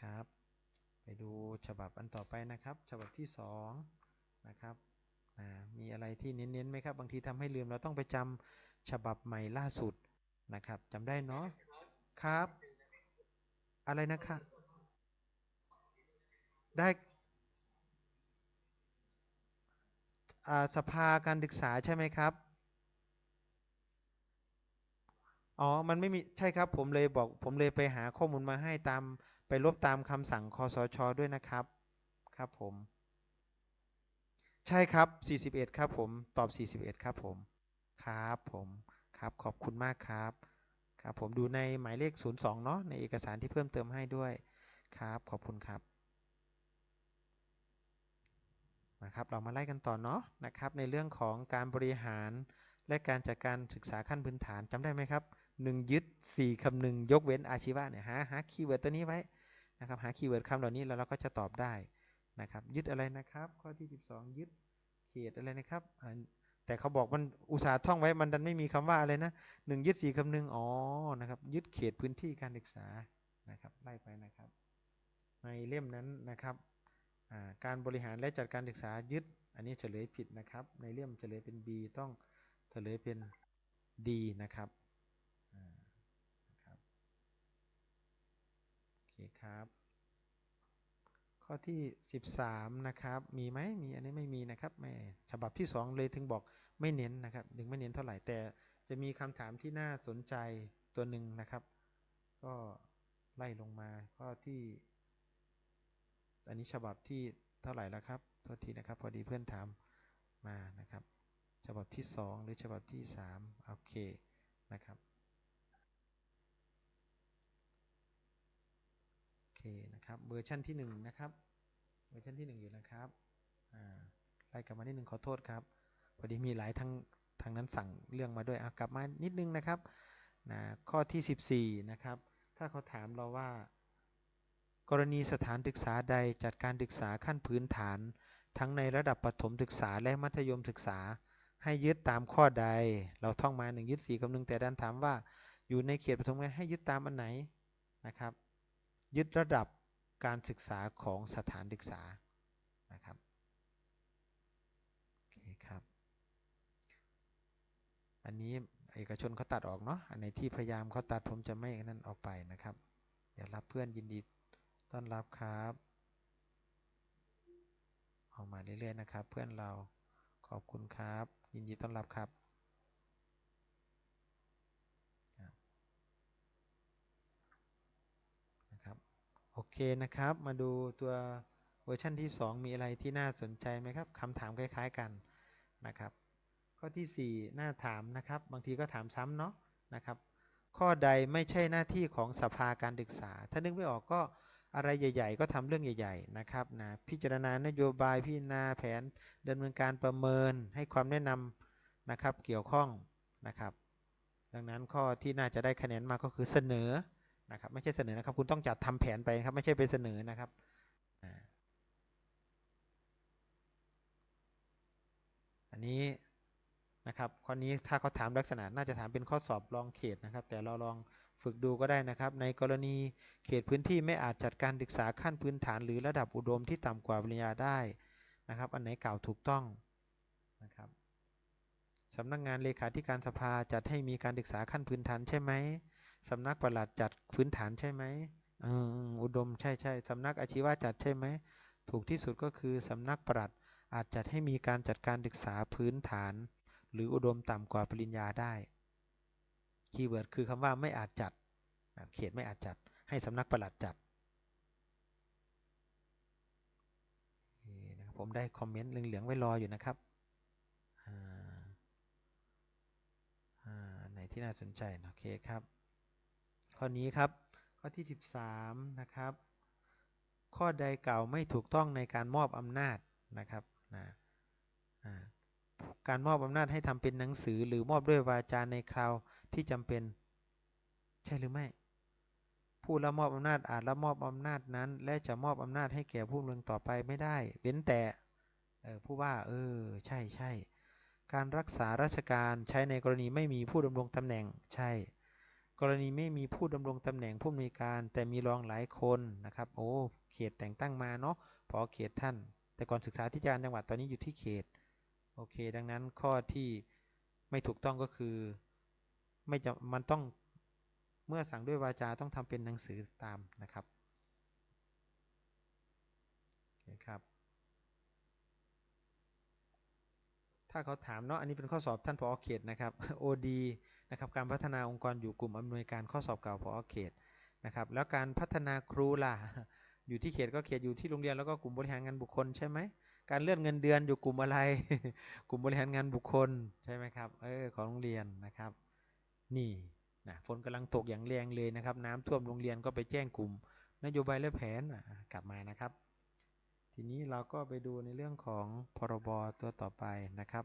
ครับ ไปดูฉบับอันต่อไปนะครับ ฉบับที่สองนะครับมีอะไรที่เน้นๆไหมครับ บางทีทำให้ลืมเราต้องไปจำฉบับใหม่ล่าสุดนะครับจำได้เนาะครับ อะไรนะครับได้อ่าสภาการศึกษาใช่ไหมครับ อ๋อ มันไม่มีใช่ครับผมเลยบอกผมเลยไปหาข้อมูลมาให้ตาม ไปลบตามคำสั่งคอสชด้วยนะครับ ครับผม ใช่ครับ 41 ครับผม ตอบ 41 ครับผม ครับผม ครับ ขอบคุณมากครับ ครับผมดูในหมายเลข 02 เนาะในเอกสารที่เพิ่มเติมให้ด้วย ครับ ขอบคุณครับนะครับเรามาไล่กันต่อเนาะนะครับในเรื่องของการบริหารและการจัดการศึกษาขั้นพื้นฐานจำได้ไหมครับหนึ่งยึดสี่คำหนึ่งยกเว้นอาชีวะเนี่ยหาหาคีย์เวิร์ดตัวนี้ไว้ นะครับหาคีย์เวิร์ดคำเหล่านี้แล้วเราก็จะตอบได้นะครับยึดอะไรนะครับ ข้อที่ 12 ยึดเขตอะไรนะครับแต่เขาบอกมันอุตสาห์ท่องไว้มันดันไม่มีคำว่าอะไรนะหนึ่งยึดสี่คำหนึ่งอ๋อนะครับยึดเขตพื้นที่การศึกษานะครับไล่ไปนะครับ ในเล่มนั้นนะครับการบริหารและจัดการศึกษายึด อันนี้เฉลยผิดนะครับ ในเล่มเฉลยเป็น B ต้องเฉลยเป็น D นะครับอ่านะครับ โอเครับ ข้อที่ 13 นะครับมีไหมมีอันนี้ไม่มีนะครับไม่ฉบับที่ 2 เลยถึงบอกไม่เน้นนะครับถึงไม่เน้นเท่าไหร่แต่จะมีคำถามที่น่าสนใจตัวหนึ่งนะครับ ก็ไล่ลงมาข้อที่ อันนี้ฉบับที่เท่าไหร่แล้วครับโทษทีนะครับ พอดีเพื่อนถามมานะครับ ฉบับที่ 2 หรือฉบับที่ 3 โอเคนะครับ โอ เคนะครับเวอร์ชันที่1นะครับเวอร์ชันที่ 1 อยู่นะครับไล่กลับมานิดนึงขอโทษครับพอดีมีหลายทางทางนั้นสั่งเรื่องมาด้วยเอากลับมานิดนึงนะครับนะข้อที่ 14นะครับถ้าเขาถามเราว่า กรณีสถานศึกษาใดจัดการศึกษาขั้นพื้นฐาน ทั้งในระดับประถมศึกษาและมัธยมศึกษา ให้ยึดตามข้อใด เราท่องมาหนึ่งยึดสี่คำหนึ่งแต่ดันถามว่า อยู่ในเขตประถมให้ยึดตามอันไหนนะครับ ยึดระดับการศึกษาของสถานศึกษานะครับโอเคครับ อันนี้เอกชนเขาตัดออกเนาะอันไหนที่พยายามเขาตัดผมจะไม่นั่นออกไปนะครับ เดี๋ยวรับเพื่อนยินดีต้อนรับครับออกมาเรื่อยๆนะครับ เพื่อนเราขอบคุณครับ ยินดีต้อนรับครับนะครับโอ เคนะครับ มาดูตัวเวอร์ชันที่ 2 มีอะไรที่น่าสนใจไหมครับคำถามคล้าย ๆกันนะครับ ข้อที่ 4 หน้าถามนะครับ บางทีก็ถามซ้ำเนาะนะครับ ข้อใดไม่ใช่หน้าที่ของสภาการศึกษา ถ้านึกไม่ออกก็อะไรใหญ่ ๆ ก็ทำเรื่องใหญ่ ๆ นะครับนะพิจารณานโยบายพิจารณาแผนดำเนินการประเมินให้ความแนะนำนะครับเกี่ยวข้องนะครับ ดังนั้นข้อที่น่าจะได้คะแนนมากก็คือเสนอ นะครับไม่ใช่เสนอนะครับ คุณต้องจัดทำแผนไปนะครับ ไม่ใช่ไปเสนอนะครับอันนี้นะครับข้อนี้ถ้าเขาถามลักษณะน่าจะถามเป็นข้อสอบรองเขตนะครับ แต่เราลองฝึกดูก็ได้นะครับ ในกรณีเขตพื้นที่ไม่อาจจัดการศึกษาขั้นพื้นฐาน หรือระดับอุดมที่ต่ำกว่าปริญญาได้นะครับ อันไหนกล่าวถูกต้องนะครับสำนักงานเลขาธิการสภาจัดให้มีการศึกษาขั้นพื้นฐานใช่ไหม สำนักประหลัดจัดพื้นฐานใช่ไหมอุดมใช่ใช่สำนักอาชีวะจัดใช่ไหม ถูกที่สุดก็คือสำนักประหลัดอาจจัดให้มีการจัดการศึกษาพื้นฐาน หรืออุดมต่ำกว่าปริญญาได้ คีย์เวิร์ดคือคำว่าไม่อาจจัด เขตไม่อาจจัด ให้สำนักประหลัดจัดผมได้คอมเมนต์เหลืองๆไว้รออยู่นะครับอ่าอ่าไหนที่น่าสนใจ โอเคครับ ข้อนี้ครับ ข้อที่ 13 นะครับ ข้อใดเก่าไม่ถูกต้องในการมอบอำนาจนะครับนะการมอบอำนาจให้ทำเป็นหนังสือหรือมอบด้วยวาจาในคราวที่จำเป็น ใช่หรือไม่ ผู้รับมอบอำนาจอาจรับมอบอำนาจนั้น และจะมอบอำนาจให้แก่ผู้ดำเนินต่อไปไม่ได้ เว้นแต่ผู้ว่า เออ ใช่ใช่การรักษาราชการใช้ในกรณีไม่มีผู้ดำรงตำแหน่งใช่ กรณีไม่มีผู้ดำรงตำแหน่งผู้อำนวยการ แต่มีรองหลายคนนะครับ โอ้เขตแต่งตั้งมาเนาะพอเขตท่าน แต่ก่อนศึกษาธิการจังหวัดตอนนี้อยู่ที่เขตโอเค ดังนั้นข้อที่ไม่ถูกต้องก็คือ ไม่จะมันต้องเมื่อสั่งด้วยวาจาต้องทำเป็นหนังสือตามนะครับโอเคครับ ถ้าเขาถามเนาะอันนี้เป็นข้อสอบท่านผอเขตนะครับ OD นะครับการพัฒนาองค์กรอยู่กลุ่มอำนวยการข้อสอบเก่าผอเขตนะครับแล้วการพัฒนาครูล่ะอยู่ที่เขตก็เขตอยู่ที่โรงเรียนแล้วก็กลุ่มบริหารงานบุคคลใช่ไหมการเลื่อนเงินเดือนอยู่กลุ่มอะไร กลุ่มบริหารงานบุคคลใช่ไหมครับเออของโรงเรียนนะครับ นี่นะฝนกำลังตกอย่างแรงเลยนะครับ น้ำท่วมโรงเรียนก็ไปแจ้งกลุ่มนโยบายและแผนกลับมานะครับ ทีนี้เราก็ไปดูในเรื่องของพรบตัวต่อไปนะครับ